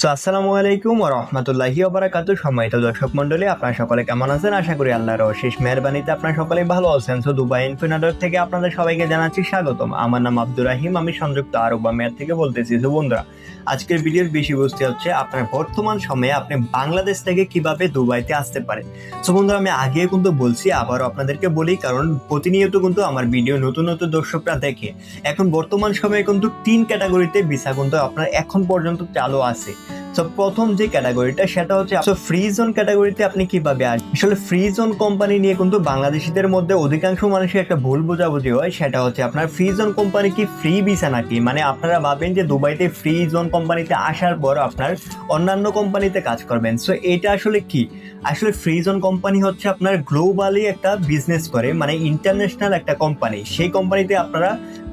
So আসসালামু আলাইকুম ও রহমতুল্লাহি ওবারাকাতু সম্মানিত দর্শক মণ্ডলী, আপনারা সকলে কেমন আছেন? আশা করি আল্লাহর অশেষ মেহরবানিতে আপনারা সকলে ভালো আছেন। সো দুবাই ইনফিনাডর থেকে আপনাদের সবাইকে জানাচ্ছি স্বাগতম। আমার নাম আব্দুর রাহিম, আমি সংযুক্ত আরব আমিরাত থেকে বলতেছি। তো বন্ধুরা, আজকের ভিডিওর বিষয়বস্তু হচ্ছে আপনার বর্তমান সময়ে আপনি বাংলাদেশ থেকে কীভাবে দুবাইতে আসতে পারেন। সো বন্ধুরা, আমি আগে কিন্তু বলছি, আবারও আপনাদেরকে বলি, কারণ প্রতিনিয়ত কিন্তু আমার ভিডিও নতুন নতুন দর্শকরা দেখে। এখন বর্তমান সময়ে কিন্তু তিন ক্যাটাগরিতে ভিসা কিন্তু আপনার এখন পর্যন্ত চালু আছে। তো প্রথম যে ক্যাটাগরিটা সেটা হচ্ছে ফ্রি জোন ক্যাটাগরিতে আপনি কীভাবে আসবেন আসলে ফ্রি জোন কোম্পানি নিয়ে কিন্তু বাংলাদেশিদের মধ্যে অধিকাংশ মানুষের একটা ভুল বোঝাবুঝি হয়, সেটা হচ্ছে আপনার ফ্রি জোন কোম্পানি কি ফ্রি ভিসা নাকি? মানে আপনারা ভাবেন যে দুবাইতে ফ্রি জোন কোম্পানিতে আসার পর আপনার অন্যান্য কোম্পানিতে কাজ করবেন। সো এটা আসলে কি? আসলে ফ্রি জোন কোম্পানি হচ্ছে আপনার গ্লোবালি একটা বিজনেস করে মানে ইন্টারন্যাশনাল একটা কোম্পানি সেই কোম্পানিতে আপনারা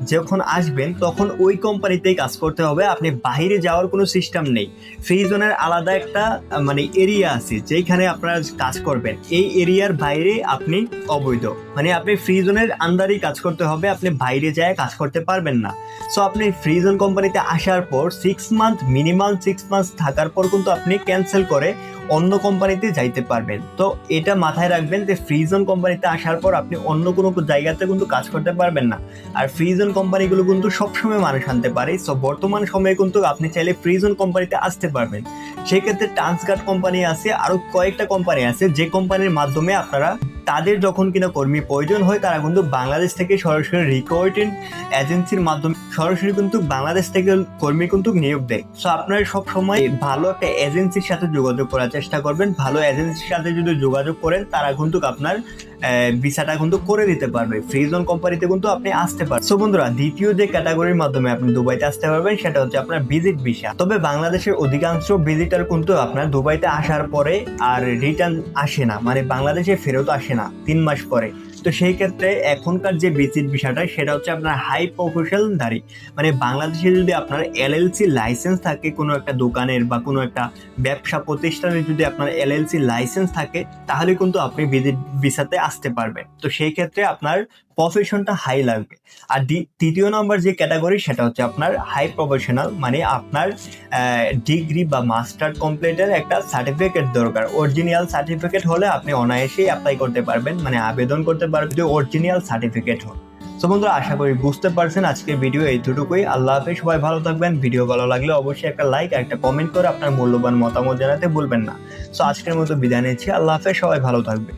যখন আসবেন, তখন ওই কোম্পানিতেই কাজ করতে হবে। আপনি বাইরে যাওয়ার কোনো সিস্টেম নেই। ফ্রি জোনের আলাদা একটা মানে এরিয়া আছে যেখানে আপনারা কাজ করবেন। এই এরিয়ার বাইরে আপনি অবৈধ। মানে আপনি ফ্রি জোনের আন্ডারেই কাজ করতে হবে, আপনি বাইরে যায় কাজ করতে পারবেন না। সো আপনি ফ্রি জোন কোম্পানিতে আসার পর six month minimum six month থাকার পর কিন্তু আপনি ক্যান্সেল করে অন্য কোম্পানিতে যাইতে পারবেন। তো, এটা মাথায় রাখবেন যে ফ্রিজন কোম্পানিতে আসার পর আপনি অন্য কোনো জায়গাতে কিন্তু কাজ করতে পারবেন না। আর ফ্রিজন কোম্পানিগুলো কিন্তু সবসময় মানুষ আনতে পারে। সো বর্তমান সময়ে কিন্তু আপনি চাইলে ফ্রিজন কোম্পানিতে আসতে পারবেন। সেই ক্ষেত্রে ট্রান্সগার্ড কোম্পানি আছে আরও কয়েকটা কোম্পানি আছে, যে কোম্পানির মাধ্যমে আপনারা তাদের যখন কিনা কর্মী প্রয়োজন হয়, তারা কিন্তু বাংলাদেশ থেকে সরাসরি রিক্রুটিং এজেন্সির মাধ্যমে সরাসরি কিন্তু বাংলাদেশ থেকে কর্মী কিন্তু নিয়োগ দেয়। সো আপনারা সব সময় ভালো একটা এজেন্সির সাথে যোগাযোগ করার চেষ্টা করবেন। ভালো এজেন্সির সাথে যদি যোগাযোগ করেন, তারা কিন্তু আপনার ভিসাটা কিন্তু করে দিতে পারবে। ফ্রি জোন কোম্পানিতে কিন্তু আপনি আসতে পারবেন। সো বন্ধুরা, দ্বিতীয় যে ক্যাটাগরির মাধ্যমে আপনি দুবাইতে আসতে পারবেন, সেটা হচ্ছে আপনার ভিজিট ভিসা তবে বাংলাদেশের অধিকাংশ ভিজিটার কিন্তু আপনার দুবাইতে আসার পরে আর রিটার্ন আসে না। মানে বাংলাদেশে ফেরত আসে না, তিন মাস পরে। তো সেই ক্ষেত্রে এখনকার যে ভিজিট বিষয়টা, সেটা হচ্ছে আপনার হাই প্রফেশনধারী মানে বাংলাদেশে যদি আপনার এলএলসি লাইসেন্স থাকে কোনো একটা দোকানের বা কোনো একটা ব্যবসা প্রতিষ্ঠানের যদি আপনার এলএলসি লাইসেন্স থাকে, তাহলে কিন্তু আপনি ভিজিট ভিসাতে আসতে পারবেন। তো সেই ক্ষেত্রে আপনার প্রফেশনটা হাই লাগবে। আর তৃতীয় নম্বর যে ক্যাটাগরি সেটা হচ্ছে আপনার হাই প্রফেশনাল মানে আপনার ডিগ্রি বা মাস্টার কমপ্লিটের একটা সার্টিফিকেট দরকার। অরিজিনাল সার্টিফিকেট হলে আপনি অনায়াসেই অ্যাপ্লাই করতে পারবেন মানে আবেদন করতে পারবেন যদি অরিজিনাল সার্টিফিকেট হয় তো বন্ধুরা, আশা করি বুঝতে পারছেন আজকের ভিডিও এইটুকুই আল্লাহ হাফেজ, সবাই ভালো থাকবেন। ভিডিও ভালো লাগলে অবশ্যই একটা লাইক আর একটা কমেন্ট করে আপনার মূল্যবান মতামত জানাতে ভুলবেন না। সো আজকের মতো বিদায় নিচ্ছি। আল্লাহ হাফেজ, সবাই ভালো থাকবে